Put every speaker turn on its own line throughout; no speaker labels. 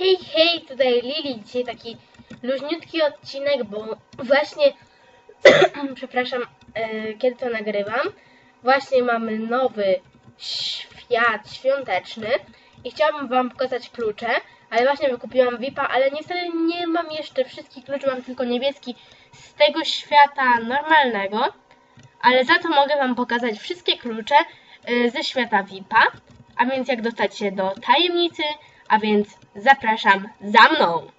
Hej, hej, tutaj Lili. Dzisiaj taki luźniutki odcinek, bo właśnie, przepraszam, e, kiedy to nagrywam, właśnie mamy nowy świat świąteczny i chciałabym Wam pokazać klucze, ale właśnie wykupiłam VIP-a, ale niestety nie mam jeszcze wszystkich kluczy, mam tylko niebieski z tego świata normalnego, ale za to mogę Wam pokazać wszystkie klucze e, ze świata VIP-a, a więc jak dostać się do tajemnicy, a więc zapraszam za mną.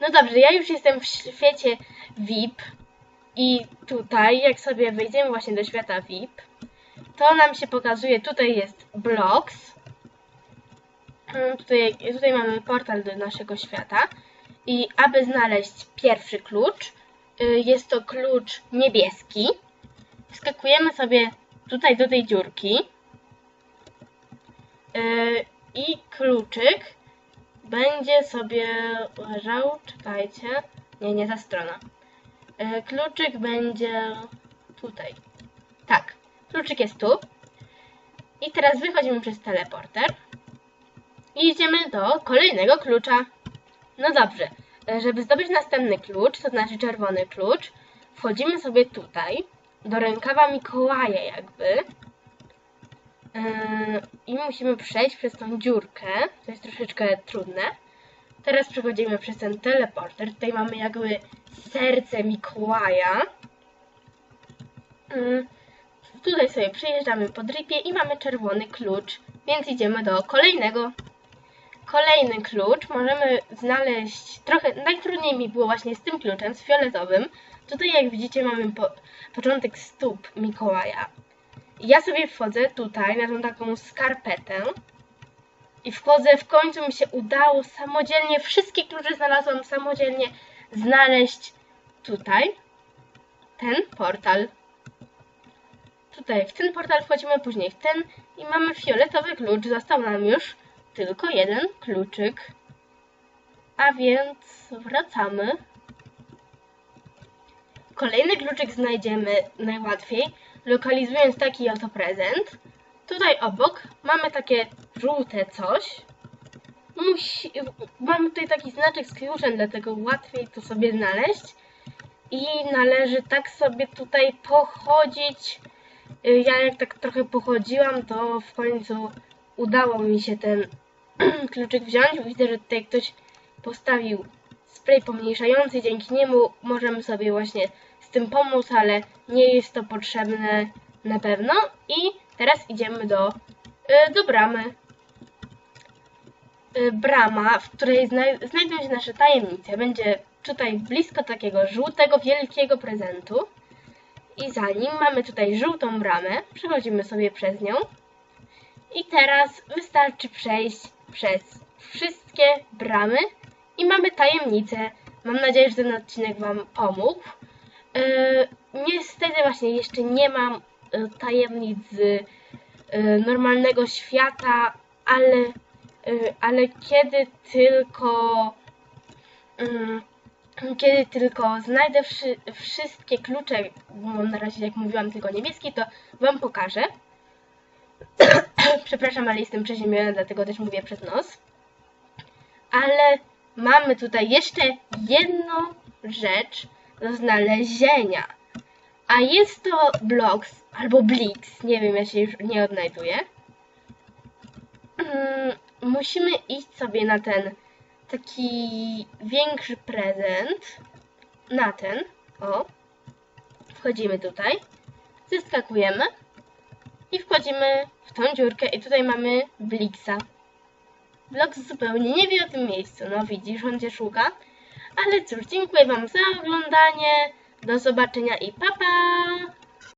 No dobrze, ja już jestem w świecie VIP i tutaj, jak sobie wejdziemy właśnie do świata VIP, to nam się pokazuje, tutaj jest Blocks, Mm, tutaj, tutaj mamy portal do naszego świata i aby znaleźć pierwszy klucz, y, jest to klucz niebieski, wskakujemy sobie tutaj do tej dziurki i kluczyk będzie sobie leżał, czekajcie, nie, nie ta strona. Y, Kluczyk będzie tutaj. Tak, kluczyk jest tu. I teraz wychodzimy przez teleporter i idziemy do kolejnego klucza. No dobrze, żeby zdobyć następny klucz, to znaczy czerwony klucz, wchodzimy sobie tutaj, do rękawa Mikołaja jakby. Yy, I musimy przejść przez tą dziurkę. To jest troszeczkę trudne. Teraz przechodzimy przez ten teleporter. Tutaj mamy jakby serce Mikołaja. Yy, tutaj sobie przejeżdżamy po dripie i mamy czerwony klucz, więc idziemy do kolejnego. Kolejny klucz możemy znaleźć trochę, najtrudniej mi było właśnie z tym kluczem, z fioletowym. Tutaj jak widzicie mamy po, początek stóp Mikołaja. Ja sobie wchodzę tutaj na tą taką skarpetę i wchodzę, w końcu mi się udało samodzielnie, wszystkie klucze znalazłam samodzielnie znaleźć tutaj ten portal. Tutaj w ten portal wchodzimy, później w ten i mamy fioletowy klucz. Został nam już tylko jeden kluczyk. A więc wracamy. Kolejny kluczyk znajdziemy najłatwiej, lokalizując taki oto prezent. Tutaj obok mamy takie żółte coś. Musi, mamy tutaj taki znaczek z kluczem, dlatego łatwiej to sobie znaleźć. I należy tak sobie tutaj pochodzić. Ja jak tak trochę pochodziłam, to w końcu udało mi się ten kluczyk wziąć. Widzę, że tutaj ktoś postawił spray pomniejszający, dzięki niemu możemy sobie właśnie z tym pomóc, ale nie jest to potrzebne na pewno. I teraz idziemy do, y, do bramy. Y, brama, w której znaj znajdą się nasze tajemnice, będzie tutaj blisko takiego żółtego, wielkiego prezentu. I za nim mamy tutaj żółtą bramę, przechodzimy sobie przez nią. I teraz wystarczy przejść przez wszystkie bramy i mamy tajemnicę. Mam nadzieję, że ten odcinek Wam pomógł. Yy, niestety właśnie jeszcze nie mam yy, tajemnic z yy, normalnego świata, ale, ale kiedy tylko yy, kiedy tylko znajdę wszy wszystkie klucze, bo mam na razie, jak mówiłam, tylko niebieski, to Wam pokażę. Przepraszam, ale jestem przeziębiona, dlatego też mówię przez nos. Ale mamy tutaj jeszcze jedną rzecz do znalezienia. A jest to Blocks albo Blix. Nie wiem, ja się już nie odnajduję. Mm, musimy iść sobie na ten taki większy prezent. Na ten. O. Wchodzimy tutaj. Zeskakujemy i wchodzimy w tą dziurkę i tutaj mamy Blixa. Blox zupełnie nie wie o tym miejscu, no widzisz, on cię szuka. Ale cóż, dziękuję Wam za oglądanie, do zobaczenia i pa pa!